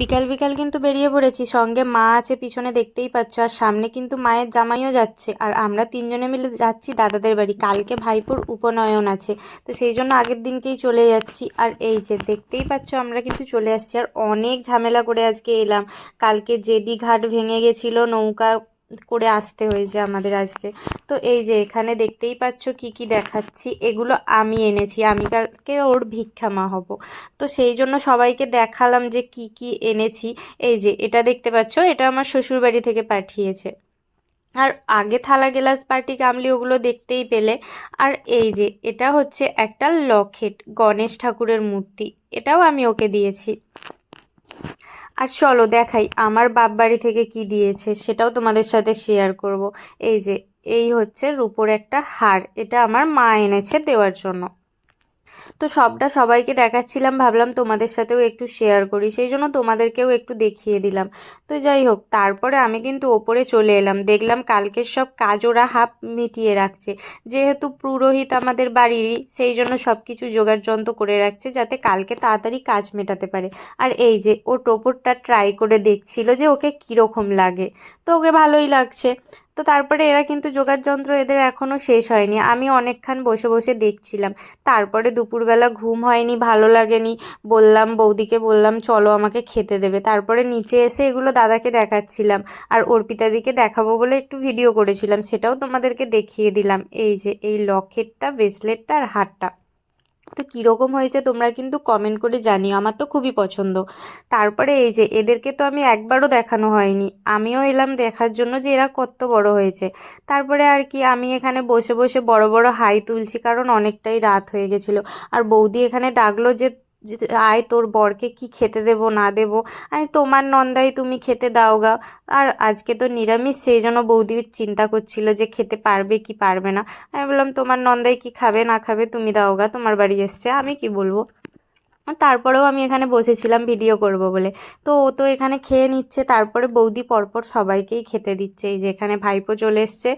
বিকাল বিকাল কিন্তু বেরিয়ে পড়েছি। সঙ্গে মা আছে পিছনে দেখতেই পাচ্ছ, আর সামনে কিন্তু মায়ের জামাইও যাচ্ছে। আর আমরা তিনজনে মিলে যাচ্ছি দাদাদের বাড়ি। কালকে ভাইপোর উপনয়ন আছে। তো সেই জন্য আগের দিনকেই চলে যাচ্ছি। আর এই যে দেখতেই পাচ্ছ, আমরা কিন্তু চলে আসছি। আর অনেক ঝামেলা করে আজকে এলাম। কালকে জেডি ঘাট ভেঙে গেছিল, নৌকা করে আসতে হয়েছে আমাদের আজকে। তো এই যে এখানে দেখতেই পাচ্ছ কি কি দেখাচ্ছি, এগুলো আমি এনেছি। আমি কালকে ওর ভিক্ষা মা হব। তো সেই জন্য সবাইকে দেখালাম যে কি কি এনেছি। এই যে এটা দেখতে পাচ্ছ, এটা আমার শ্বশুর বাড়ি থেকে পাঠিয়েছে। আর আগে থালা গেলাস পার্টি কামলি ওগুলো দেখতেই পেলে। আর এই যে এটা হচ্ছে একটা লকেট, গণেশ ঠাকুরের মূর্তি। এটাও আমি ওকে দিয়েছি। আর চলো দেখাই, আমার বাপ বাড়ি থেকে কি দিয়েছে সেটাও তোমাদের সাথে শেয়ার করব। এই যে, এই হচ্ছে রূপোর একটা হার, এটা আমার মা এনেছে দেওয়ার জন্য। তো সবটা সবাইকে দেখাচ্ছিলাম, ভাবলাম তোমাদের সাথেও একটু শেয়ার করি, সেই জন্য তোমাদেরকেও একটু দেখিয়ে দিলাম। তো যাই হোক, তারপরে আমি কিন্তু ওপরে চলে এলাম, দেখলাম কালকের সব কাজ ওরা হাফ মিটিয়ে রাখছে। যেহেতু পুরোহিত আমাদের বাড়িরই, সেই জন্য সব কিছু জোগাড় যন্ত্র করে রাখছে যাতে কালকে তাড়াতাড়ি কাজ মেটাতে পারে। আর এই যে, ও টোপরটা ট্রাই করে দেখছিল যে ওকে কীরকম লাগে। তো ওকে ভালোই লাগছে। তো তারপরে এরা কিন্তু যোগার যন্ত্র এদের এখনও শেষ হয়নি। আমি অনেকক্ষণ বসে বসে দেখছিলাম। তারপরে দুপুরবেলা ঘুম হয়নি, ভালো লাগেনি। বললাম, বৌদিকে বললাম, চলো আমাকে খেতে দেবে। তারপরে নিচে এসে এগুলো দাদাকে দেখাচ্ছিলাম আর অর্পিতাদিকে দেখাবো বলে একটু ভিডিও করেছিলাম। সেটাও তোমাদেরকে দেখিয়ে দিলাম। এই যে, এই লকেটটা ব্রেসলেটটা আর হারটা। তো কীরকম হয়েছে তোমরা কিন্তু কমেন্ট করে জানিও, আমার তো খুবই পছন্দ। তারপরে এই যে, এদেরকে তো আমি একবারও দেখানো হয়নি। আমিও এলাম দেখার জন্য যে এরা কত বড় হয়েছে। তারপরে আর কি, আমি এখানে বসে বসে বড় বড় হাই তুলছি, কারণ অনেকটাই রাত হয়ে গেছিল। আর বৌদি এখানে ডাকলো যে যে, আয় তোর বরকে কি খেতে দেব, না দেব? আমি তোমার নন্দাই তুমি খেতে দাও গা। আর আজকে তো নিরামিষ, সেই জন্য বৌদি চিন্তা করছিল যে, খেতে পারবে কি পারবে না? আমি বললাম, তোমার নন্দাই কি খাবে, না খাবে, তুমি দাও গা, তোমার বাড়ি এসছে, আমি কি বলব? তারপরেও আমি এখানে বসেছিলাম ভিডিও করব বলে। তো ও তো এখানে খেয়ে নিচ্ছে, তারপরে বৌদি পরপর সবাইকেই খেতে দিচ্ছে। এই যে এখানে ভাইপো চলে এসছে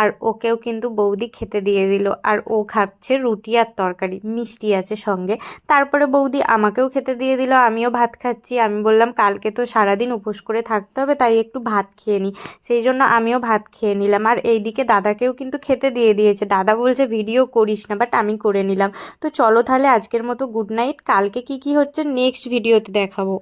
আর ওকেও কিন্তু বৌদি খেতে দিয়ে দিল। আর ও খাচ্ছে রুটি আর তরকারি, মিষ্টি আছে সঙ্গে। তারপরে বৌদি আমাকেও খেতে দিয়ে দিল, আমিও ভাত খাচ্ছি। আমি বললাম, কালকে তো সারাদিন উপোস করে থাকতে হবে, তাই একটু ভাত খেয়ে নিই সেই জন্য আমিও ভাত খেয়ে নিলাম। আর এইদিকে দাদাকেও কিন্তু খেতে দিয়ে দিয়েছে। দাদা বলছে, ভিডিও করিস না বাট আমি করে নিলাম। তো চলো তাহলে আজকের মতো গুড নাইট। কালকে কি কি হচ্ছে নেক্সট ভিডিওতে দেখাবো।